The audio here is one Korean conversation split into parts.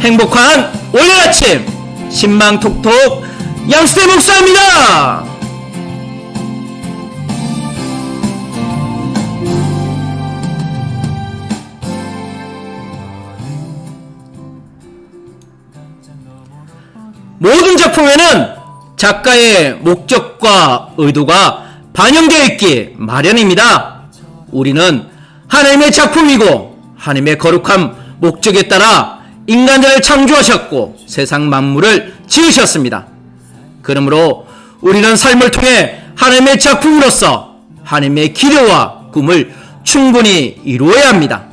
행복한 월요일 아침 신망톡톡 양수대 목사입니다. 모든 작품에는 작가의 목적과 의도가 반영되어 있기 마련입니다. 우리는 하나님의 작품이고 하나님의 거룩한 목적에 따라 인간들을 창조하셨고 세상 만물을 지으셨습니다. 그러므로 우리는 삶을 통해 하나님의 작품으로서 하나님의 기대와 꿈을 충분히 이루어야 합니다.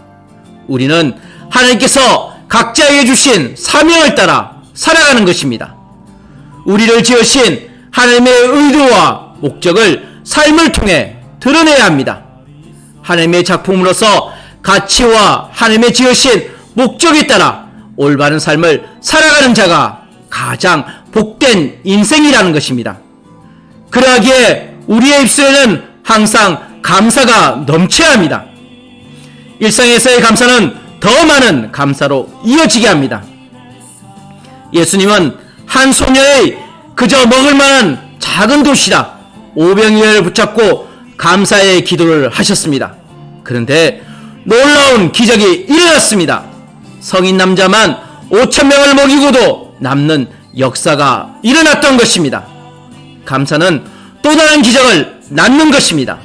우리는 하나님께서 각자에게 주신 사명을 따라 살아가는 것입니다. 우리를 지으신 하나님의 의도와 목적을 삶을 통해 드러내야 합니다. 하나님의 작품으로서 가치와 하나님의 지으신 목적에 따라 올바른 삶을 살아가는 자가 가장 복된 인생이라는 것입니다. 그러하기에 우리의 입술에는 항상 감사가 넘쳐야 합니다. 일상에서의 감사는 더 많은 감사로 이어지게 합니다. 예수님은 한 소녀의 그저 먹을 만한 작은 도시락 오병이어를 붙잡고 감사의 기도를 하셨습니다. 그런데 놀라운 기적이 일어났습니다. 성인 남자만 5천 명을 먹이고도 남는 역사가 일어났던 것입니다. 감사는 또 다른 기적을 낳는 것입니다.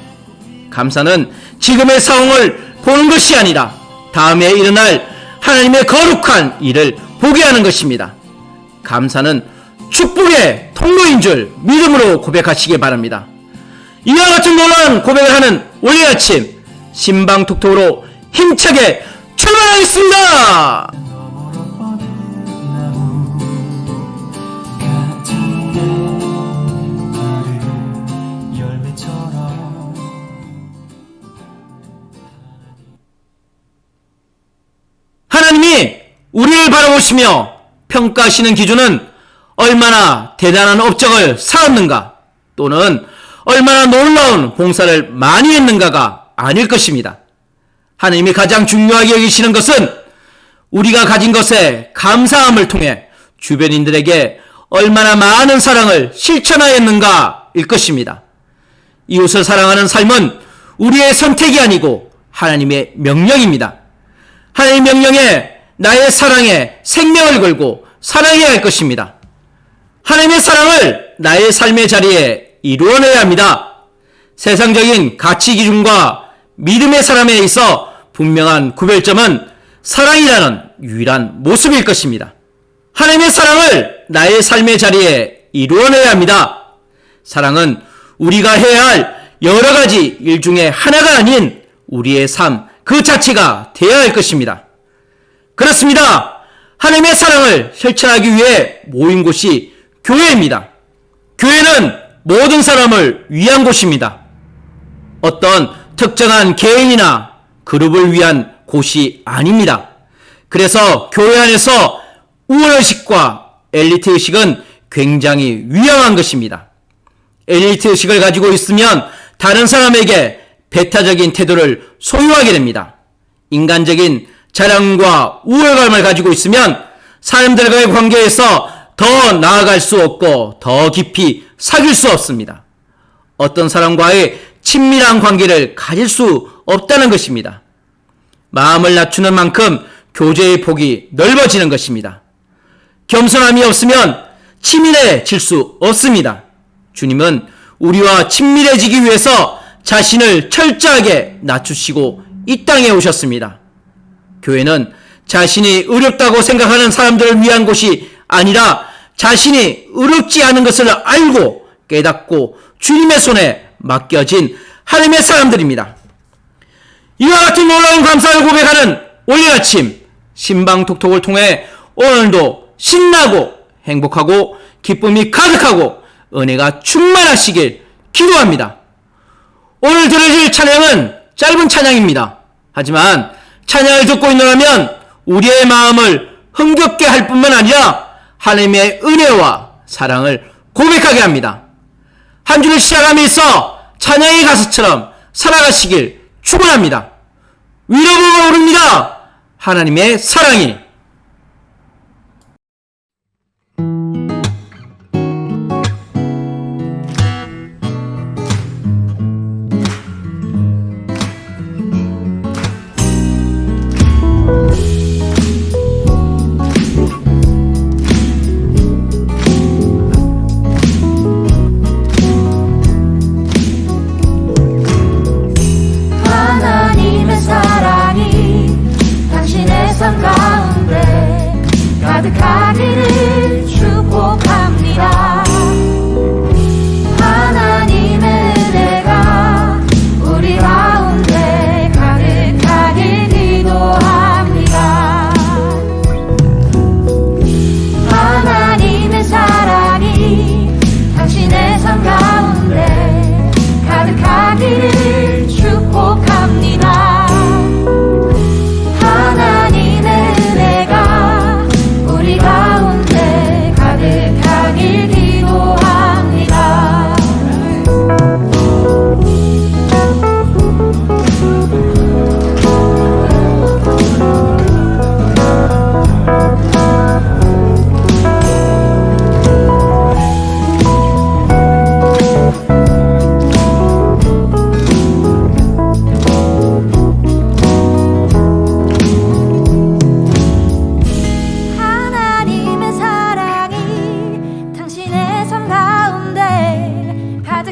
감사는 지금의 상황을 보는 것이 아니라 다음에 일어날 하나님의 거룩한 일을 보게 하는 것입니다. 감사는 축복의 통로인 줄 믿음으로 고백하시기 바랍니다. 이와 같은 놀라운 고백을 하는 월요일 아침 신방톡톡으로 힘차게 출발하겠습니다. 하나님이 우리를 바라보시며 평가하시는 기준은 얼마나 대단한 업적을 쌓았는가 또는 얼마나 놀라운 봉사를 많이 했는가가 아닐 것입니다. 하나님이 가장 중요하게 여기시는 것은 우리가 가진 것에 감사함을 통해 주변인들에게 얼마나 많은 사랑을 실천하였는가일 것입니다. 이웃을 사랑하는 삶은 우리의 선택이 아니고 하나님의 명령입니다. 하나님의 명령에 나의 사랑에 생명을 걸고 사랑해야 할 것입니다. 하나님의 사랑을 나의 삶의 자리에 이루어내야 합니다. 세상적인 가치 기준과 믿음의 사람에 있어 분명한 구별점은 사랑이라는 유일한 모습일 것입니다. 하나님의 사랑을 나의 삶의 자리에 이루어내야 합니다. 사랑은 우리가 해야 할 여러 가지 일 중에 하나가 아닌 우리의 삶 그 자체가 되어야 할 것입니다. 그렇습니다. 하나님의 사랑을 실천하기 위해 모인 곳이 교회입니다. 교회는 모든 사람을 위한 곳입니다. 어떤 특정한 개인이나 그룹을 위한 곳이 아닙니다. 그래서 교회 안에서 우월의식과 엘리트의식은 굉장히 위험한 것입니다. 엘리트의식을 가지고 있으면 다른 사람에게 배타적인 태도를 소유하게 됩니다. 인간적인 자랑과 우월감을 가지고 있으면 사람들과의 관계에서 더 나아갈 수 없고 더 깊이 사귈 수 없습니다. 어떤 사람과의 친밀한 관계를 가질 수 없다는 것입니다. 마음을 낮추는 만큼 교제의 폭이 넓어지는 것입니다. 겸손함이 없으면 치밀해질 수 없습니다. 주님은 우리와 친밀해지기 위해서 자신을 철저하게 낮추시고 이 땅에 오셨습니다. 교회는 자신이 의롭다고 생각하는 사람들을 위한 곳이 아니라 자신이 의롭지 않은 것을 알고 깨닫고 주님의 손에 맡겨진 하나님의 사람들입니다. 이와 같은 놀라운 감사를 고백하는 월요일 아침 신방톡톡을 통해 오늘도 신나고 행복하고 기쁨이 가득하고 은혜가 충만하시길 기도합니다. 오늘 들으실 찬양은 짧은 찬양입니다. 하지만 찬양을 듣고 있노라면 우리의 마음을 흥겹게 할 뿐만 아니라 하나님의 은혜와 사랑을 고백하게 합니다. 한 주를 시작함에 있어 찬양의 가수처럼 살아가시길 축원합니다. 위로부가 오릅니다. 하나님의 사랑이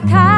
the car.